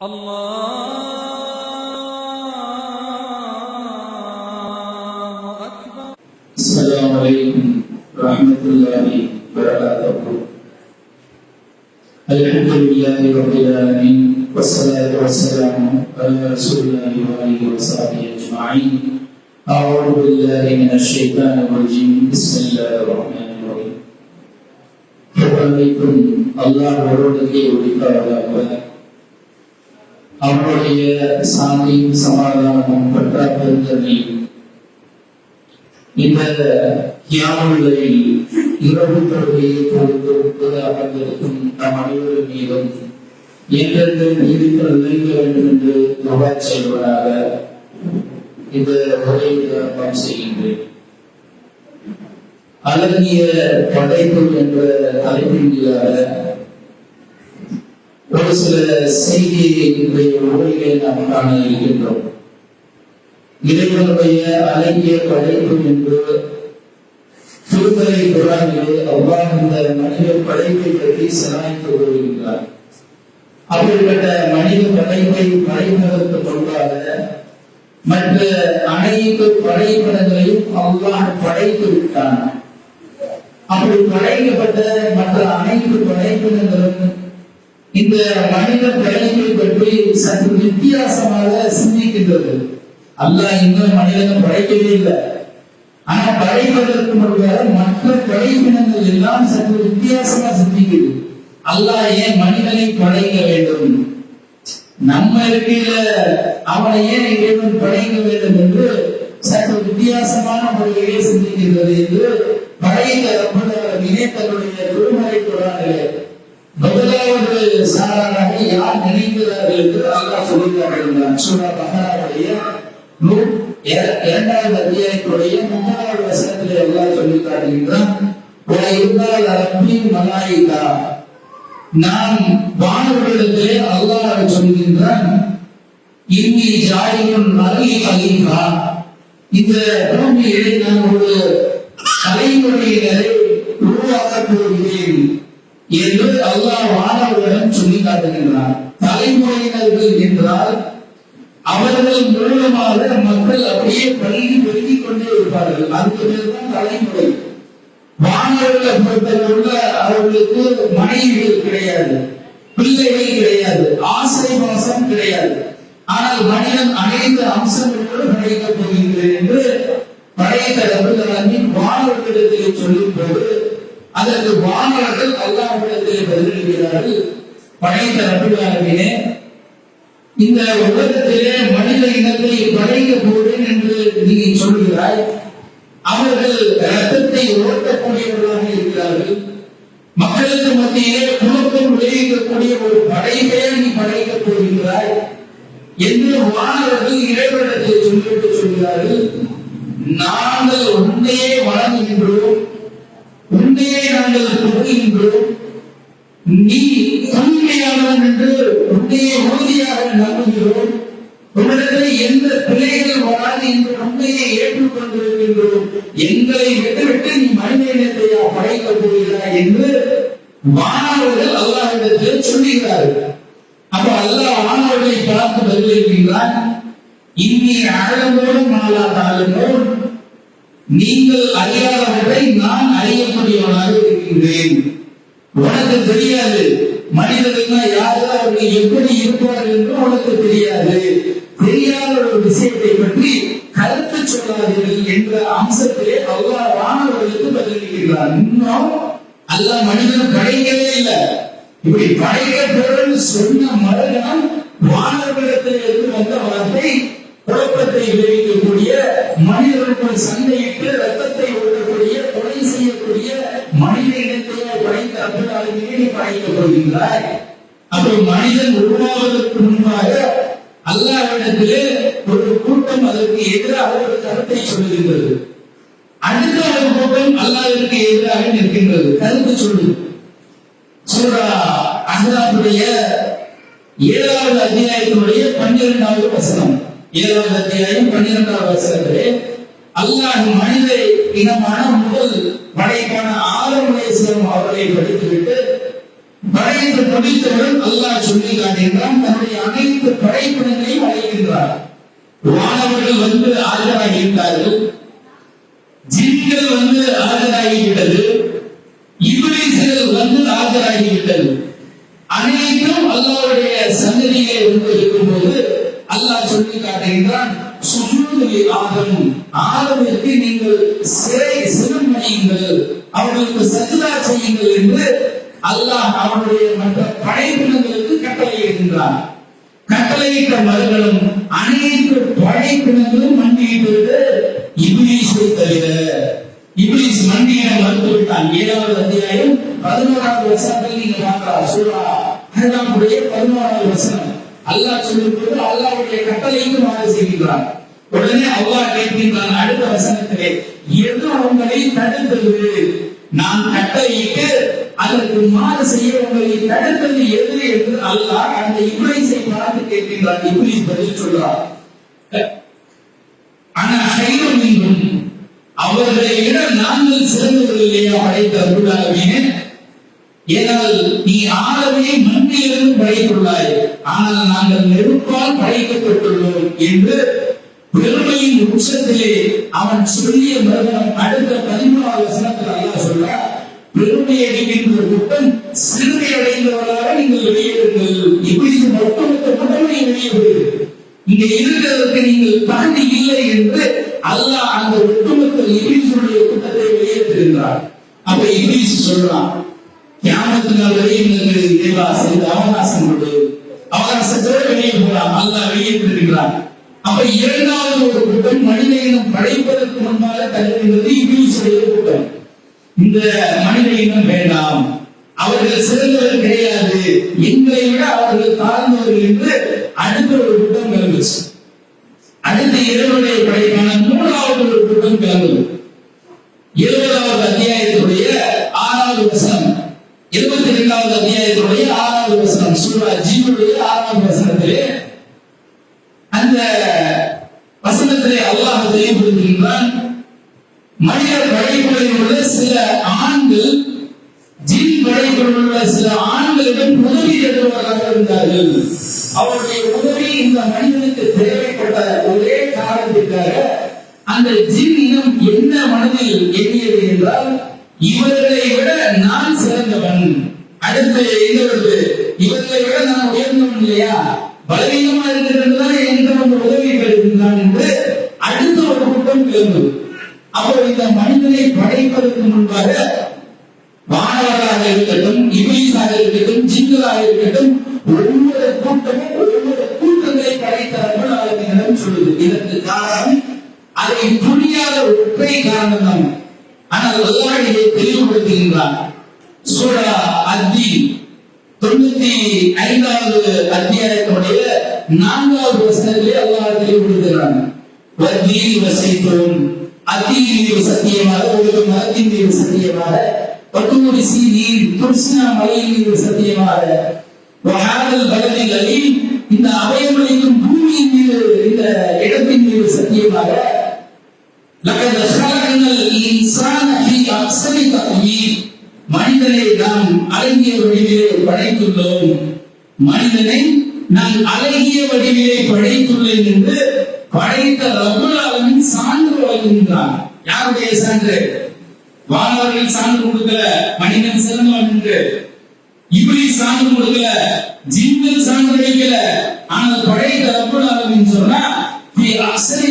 الله أكبر السلام عليكم ورحمة الله وبركاته. الحمد لله رب العالمين والصلاة والسلام على رسول الله وآله وصحبه أجمعين. أعوذ بالله من الشيطان الرجيم. بسم الله الرحمن الرحيم. عليكم. الله ورسوله ولقاء الله அவனுடைய சாந்தியும் சமாதானமும் பற்றாக்குறையும். இந்த கியாமுல்லையில் இரவு தொழுகையை பொறுத்து ஒப்புது அமர்ந்திருக்கும் நம் அனைவரும் மீதும் என்றென்றும் நீடித்து நிலைக்க வேண்டும் என்று துவா செய்வதாக இந்த உரையை ஆரம்பம் செய்கின்றேன். அழகிய படைப்பு என்ற தலைப்பின் கீழாக ஒரு சில செய்தியை இன்றைய நாம் காண இருக்கின்றோம். இறைவனுடைய அழகிய படைப்பு என்று திருமலை குரானிலே அவ்வாறு இந்த மனித படைப்பை பற்றி சலாய்த்து வருகின்றார். அப்படிப்பட்ட மனித படைப்பை படைப்பதற்கு முன்பாக மற்ற அனைத்து படைப்பினங்களையும் அவ்வாறு படைத்து விட்டான். அப்படி படைக்கப்பட்ட மற்ற அனைத்து படைப்பினங்களும் இந்த மனித படைப்பை பற்றி சற்று வித்தியாசமாக சிந்திக்கின்றது அல்லாஹ் இன்னும் மனிதனை படைக்கவே இல்லை. ஆனா படைப்பதற்கு முன்பாக மற்ற படைப்பினங்கள் எல்லாம் சற்று வித்தியாசமா சிந்திக்குது. அல்லாஹ் ஏன் மனிதனை படைக்க வேண்டும்? நம்ம இருக்கையில அவனை ஏன் இறைவன் படைக்க வேண்டும் என்று சற்று வித்தியாசமான முறையிலே சிந்திக்கின்றது என்று படைத்த ரப்பனாரிலே தன்னுடைய திருமலை குரானிலே. முதலாவது சாராராக யார் நினைக்கிறார்கள் என்று அல்லாஹ் சூரா இரண்டாவது அத்தியாயத்துடைய மூன்றாவது வசனத்திலே எல்லாம் சொல்லி காட்டுகின்றான். மலாயிகா. நாம் வானவர்களிடத்திலே அல்லாஹ் சொல்கின்றான். இன்னி ஜாயினும் அலிகா இந்த பூமியிலே நான் ஒரு தலைமுறையினரை உருவாக்கப் போகிறேன். என்று அல்லாஹ் மாணவர்களிடம் சொல்லி காட்டுகின்றான். தலைமுறையினர்கள் என்றால் அவர்கள் மூலமாக மக்கள் அப்படியே பள்ளி பெருகிக் கொண்டே இருப்பார்கள். அதுக்கு பேர் தான் தலைமுறை. மாணவர்களை பொறுத்தவரையுள்ள அவர்களுக்கு மனைவிகள் கிடையாது பிள்ளைகள் கிடையாது ஆசை பாசம் கிடையாது. ஆனால் மனிதன் அனைத்து அம்சங்களோடு படைக்கப் போகின்றேன் என்று படைத்த ரபுல்லாமின் வானவர்களிடத்தில் சொல்லும் போது அதற்கு வானவர்கள் அல்லாஹ்விடத்தில் பதிலளிக்கிறார்கள் படைத்த ரபுல்லாமினே இந்த உலகத்திலே மனித இனத்தை படைக்க போறேன் என்று நீ சொல்கிறாய். அவர்கள் ரத்தத்தை ஓட்டக்கூடியவர்களாக இருக்கிறார்கள். மக்களுக்கு மத்தியிலே குழப்பம் விளைவிக்கக்கூடிய ஒரு படைப்பே நீ படைக்க போகின்றாய் என்று வானவர்கள் இறைவனத்தை சொல்லிவிட்டு சொல்கிறார்கள். நாங்கள் உன்னையே வழங்குகின்றோம் உண்மையை நாங்கள் புகழ்கின்றோம் நீ தூய்மையானவன் என்று உண்மையை உறுதியாக நம்புகிறோம். உன்னிடத்தில் எந்த பிள்ளைகள் வராது என்று உண்மையை ஏற்றுக்கொண்டிருக்கின்றோம். எங்களை விட்டுவிட்டு நீ மனித இனத்தையா படைக்கப் போகிறாய் என்று மாணவர்கள் அல்லாஹிடத்தில் சொல்லுகிறார்கள். அப்ப அல்லாஹ் மாணவர்களை பார்த்து பதிலளிக்கின்றான். இன்னி அழகோடும் மாலா தாளுமோடும் இருக்கின்றேன் உனக்கு தெரியாது. மனிதர்கள்னா யாரு? அவர்கள் எப்படி இருப்பார்கள் என்று உனக்கு தெரியாது. தெரியாத ஒரு விஷயத்தை பற்றி கருத்து சொல்லாதீர்கள் என்ற அம்சத்திலே அல்லாஹ் வானவர்களுக்கு பதிலளிக்கிறார். இன்னும் அல்ல மனிதன் படைக்கவே இல்லை. இப்படி படைக்க சொன்ன மறுநாள் வானவர்களிடத்தில் இருந்து வந்த வார்த்தை குழப்பத்தை விளைவிக்கக்கூடிய மனிதர்கள் அற்புதங்களை நீ படைக்கப் அப்போ மனிதன் உருவாவதற்கு முன்பாக அல்லாவிடத்திலே ஒரு கூட்டம் அதற்கு எதிராக ஒரு கருத்தை சொல்லுகின்றது. அடுத்த ஒரு கூட்டம் அல்லாவிற்கு எதிராக நிற்கின்றது. கருத்து சொல்லுது சூரா அஹ்ராபுடைய ஏழாவது அத்தியாயத்தினுடைய பன்னிரெண்டாவது வசனம். ஏழாவது அத்தியாயம் பன்னிரெண்டாவது வசனத்திலே அல்லாஹ் மனித இனமான முதல் படைப்பான ஆதம் அலைஹிஸ்ஸலாம் அவர்களை படித்துவிட்டு படைத்து முடித்தவுடன் அல்லாஹ் சொல்லி காட்டுகின்றான் தன்னுடைய அனைத்து படைப்பினங்களையும் அழைக்கின்றார் வானவர்கள் வந்து ஆஜராகின்றார்கள் ஜின்கள் வந்து ஆஜராகிவிட்டது. இபிலிசுகள் வந்து ஆஜராகிவிட்டது. அனைத்தும் அல்லாவுடைய சந்ததியிலே வந்து இருக்கும்போது அல்லாஹ் சொல்லி காட்டுகின்றான் சுஜூதுலி ஆதம் ஆதமிற்கு நீங்கள் சிறை சிறுமணியுங்கள் அவர்களுக்கு சஜிதா செய்யுங்கள் என்று அல்லாஹ் அவனுடைய மற்ற படைப்பினங்களுக்கு கட்டளையிடுகின்றான் கட்டளையிட்ட மருகளும் அனைத்து படைப்பினங்களும் மண்டியிட்டு இபிலிஸை தவிர இபிலிஸ் மண்டியிட மறுத்து விட்டான் ஏழாவது அத்தியாயம் பதினோராவது வசனத்தில் நீங்க பார்க்கலாம். சூரா ஹராமுடைய பதினோராவது வசனம். அல்லாஹ் சொல்லும்போது அல்லாஹ்வுடைய கட்டளைக்கு மாறு செய்கின்றான் உடனே அல்லாஹ் கேட்கின்றான். அடுத்த வசனத்திலே எது உங்களை தடுத்தது? நான் கட்டளையிட்டு அதற்கு மாறு செய்ய உங்களை தடுத்தது எது என்று அல்லாஹ் அந்த இப்ளீஸை பார்த்து கேட்கின்றார் இப்ளீஸ் பதில் சொல்றார். ஆனா ஹைரம் என்றும் அவர்களை விட நாங்கள் சிறந்தவர்கள் இல்லையா படைத்த அருளாகவே ஏனால் நீ ஆளவே மண்ணிலிருந்து படைத்துள்ளாய். ஆனால் நாங்கள் நெருப்பால் படைக்கப்பட்டுள்ளோம் என்று பெருமையின் உச்சத்திலே அவன் சொல்லிய மரணம் அடுத்த பதிமூணாவது வசனத்தில் அல்லா சொல்றார் பெருமை கூட்டம் சிறுமை அடைந்தவர்களாக நீங்கள் வெளியேறுங்கள். இப்படி ஒட்டுமொத்த கூட்டமே வெளியே இங்க இருக்கிறதற்கு நீங்கள் இல்லை என்று அல்லாஹ் அந்த ஒட்டுமொத்த இபிலிசுடைய கூட்டத்தை வெளியேற்றுகின்றார். அப்ப இபிலிஸ் சொல்றான் கியாமத்து நாள் இறைவா செய்து அவகாசம் கொடு அவகாசத்தோடு வெளியே அல்லாஹ் வெளியேற்றிருக்கிறான் அப்ப இரண்டாவது ஒரு கூட்டம் மனித இனம் படைப்பதற்கு முன்பாக தருகின்றது இபிலிசுடைய கூட்டம் இந்த மனித இனம் வேண்டாம். அவர்கள் சிறந்தவர் கிடையாது. எங்களை விட அவர்கள் தாழ்ந்தவர்கள் என்று அடுத்த ஒரு கூட்டம் கிளம்பிச்சு. அடுத்த இரவுடைய படைப்பான மூணாவது ஒரு கூட்டம் கிளம்புது. இருபதாவது அத்தியாயத்துடைய ஆறாவது வசனம். இருபத்தி இரண்டாவது அத்தியாயத்துடைய ஆறாவது வசனம். சூரா ஜீவனுடைய ஆறாவது வசனத்திலே அந்த வசனத்திலே அல்லாஹ் தெளிவுபடுத்துகின்றான். மனித படைப்புகளில் உள்ள சில ஆண்கள் ஜின் படைப்பில் உள்ள சில ஆண்களிடம் உதவி தருவதாக இருந்தார்கள். அவருடைய உதவி இந்த மனிதனுக்கு தேவைப்பட்ட ஒரே காரணத்திற்காக அந்த ஜின் இனம் என்ன மனதில் எண்ணியது என்றால் இவர்களை விட நான் சிறந்தவன். அடுத்து எங்க இவர்களை விட நான் உயர்ந்தவன் இல்லையா? பலவீனமா இருக்கிறதுனால என்ற ஒரு உதவி பெறுகின்றான் என்று அடுத்த ஒரு கூட்டம் கிளம்புது அப்போ இந்த மனிதனை படைப்பதற்கு முன்பாக மாணவராக இருக்கட்டும் இபிலிஸாக இருக்கட்டும் ஜிங்களாக இருக்கட்டும் ஒவ்வொரு கூட்டமும் ஒவ்வொரு கூட்டங்களை படைத்தார்கள் அவர்களிடம் சொல்லுது. இதற்கு காரணம் அதை புரியாத ஒற்றை காரணம் தான். ஆனால் அல்லாஹ் இதை சூரா அத்தி தொண்ணூத்தி ஐந்தாவது அத்தியாயத்தினுடைய நான்காவது வசனத்திலே அல்லாஹ் தெளிவுபடுத்துகிறான். வத்தீல் வசைத்தோம் அத்தீன் மீது சத்தியமாக ஒரு மரத்தின் மீது சத்தியமாக பட்டூரி சீனீர் துர்சினா மலையின் மீது சத்தியமாக வஹாதல் பலதில் அலீம் இந்த அபயமளிக்கும் பூமியின் மீது இந்த இடத்தின் மீது சத்தியமாக لقد خلقنا الإنسان في أحسن تقويم மனிதனை நாம் அழகிய வடிவிலே படைத்துள்ளோம் மனிதனை நான் அழகிய வடிவிலே படைத்துள்ளேன் என்று படைத்த ரகுலாவின் சான்று வழங்குகின்றான். யாருடைய சான்று? வானவர்கள் சான்று கொடுக்கல மனிதன் சிறந்தவன் என்று. இப்படி சான்று கொடுக்கல ஜின்கள் சான்று அளிக்கல ஆனால் படைத்த ரகுலாவின் சொன்னா "ஃபீ அஹ்சனி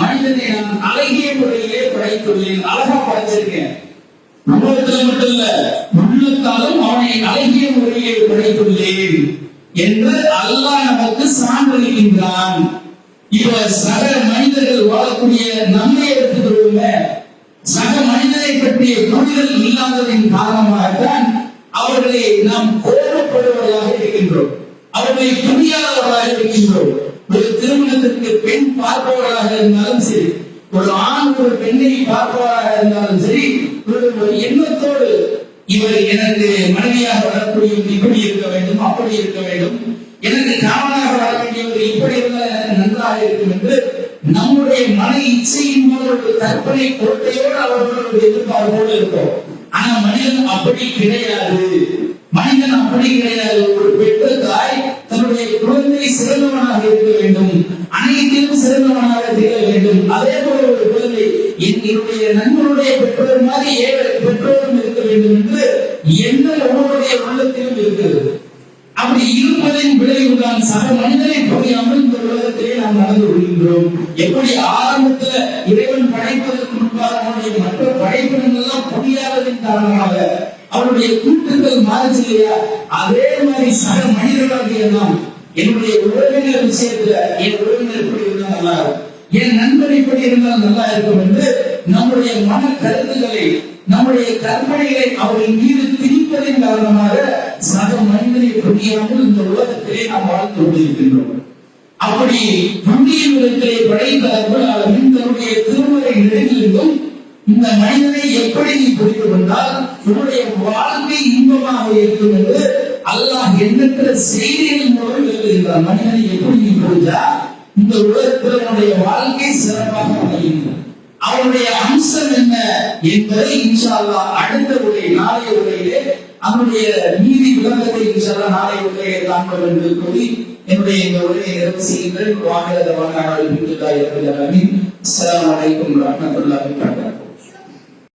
மனிதனை நான் அழகிய முறையிலே படைத்துள்ளேன் அழகா படைச்சிருக்கேன் உலகத்தில் மட்டும் இல்ல உள்ளத்தாலும் அவனை அழகிய முறையிலே படைத்துள்ளேன் என்று அல்லாஹ் நமக்கு சான்றளிக்கின்றான் இப்ப சக மனிதர்கள் வாழக்கூடிய நம்மை எடுத்துக்கொள்ளுங்க சக மனிதனை பற்றிய புரிதல் இல்லாததின் காரணமாகத்தான் அவர்களை நாம் கோபப்படுவதாக இருக்கின்றோம். அவர்களை புரியாதவர்களாக இருக்கின்றோம். ஒரு திருமணத்திற்கு பெண் பார்ப்பவர்களாக இருந்தாலும் சரி ஒரு ஆண் ஒரு பெண்ணை பார்ப்பவராக இருந்தாலும் சரி ஒரு எண்ணத்தோடு இவர் எனக்கு மனைவியாக வரக்கூடிய கற்பனை கோட்டையோடு அவர்களுக்கு எதிர்பார்ப்போடு இருக்கும். ஆனா மனிதன் அப்படி கிடையாது. மனிதன் அப்படி கிடையாது. ஒரு பெற்ற தாய் தன்னுடைய குழந்தை சிறந்தவனாக இருக்க வேண்டும். அனைத்திலும் சிறந்தவனாக திகழ வேண்டும். அதே போல ஒரு குழந்தை என்னுடைய நண்பனுடைய பெற்றோர் மாதிரி ஏழை பெற்றோரும் இருக்க வேண்டும் என்று எந்த ஒவ்வொருடைய உள்ளத்திலும் இருக்கிறது. அப்படி இருப்பதின் விளைவுதான் சக மனிதனை புரியாமல் இந்த உலகத்திலே நாம் நடந்து கொள்கின்றோம். எப்படி ஆரம்பத்துல இறைவன் படைப்பதற்கு முன்பாக அவனுடைய மற்ற படைப்பினங்கள்லாம் புரியாததின் காரணமாக அவருடைய கூட்டுகள் மாறுச்சு இல்லையா? அதே மாதிரி சக மனிதர்களாகிய நாம் என்னுடைய உறவினர் விஷயத்துல என் உறவினர் இப்படி இருந்தால் நல்லா இருக்கும். என் நண்பன் இப்படி இருந்தால் நல்லா இருக்கும் என்று நம்முடைய மன கருத்துக்களை நம்முடைய கற்பனைகளை அவர்கள் மீது திணிப்பதன் காரணமாக சக மனிதனை புரியாமல் இந்த உலகத்திலே நாம் வாழ்ந்து கொண்டிருக்கின்றோம். அப்படி புண்ணிய உலகத்திலே படைத்த அருளாளரின் தன்னுடைய திருமலை நெடுங்கிலும் இந்த மனிதனை எப்படி நீ புரிந்து கொண்டால் உன்னுடைய வாழ்க்கை இன்பமாக இருக்கும் என்று அல்லாஹ் எண்ணற்ற செய்திகள் மூலம் எழுதுகிறார் மனிதனை எப்படி நீ புரிஞ்சா இந்த உலகத்தில் அவனுடைய வாழ்க்கை சிறப்பாக அமையும். அவருடைய அம்சம் என்ன என்பதை இன்ஷா அல்லாஹ் அடுத்த உரை நாளைய உரையிலே அவருடைய நீதி விளக்கத்தை இன்ஷா நாளை நாளைய உரையை என்று கூறி என்னுடைய இந்த உரையை நிறைவு செய்யுங்கள். வாங்கிரதமான அஸ்ஸலாமு அலைக்கும் வரமத்துல்லாஹி வபரகாத்துஹு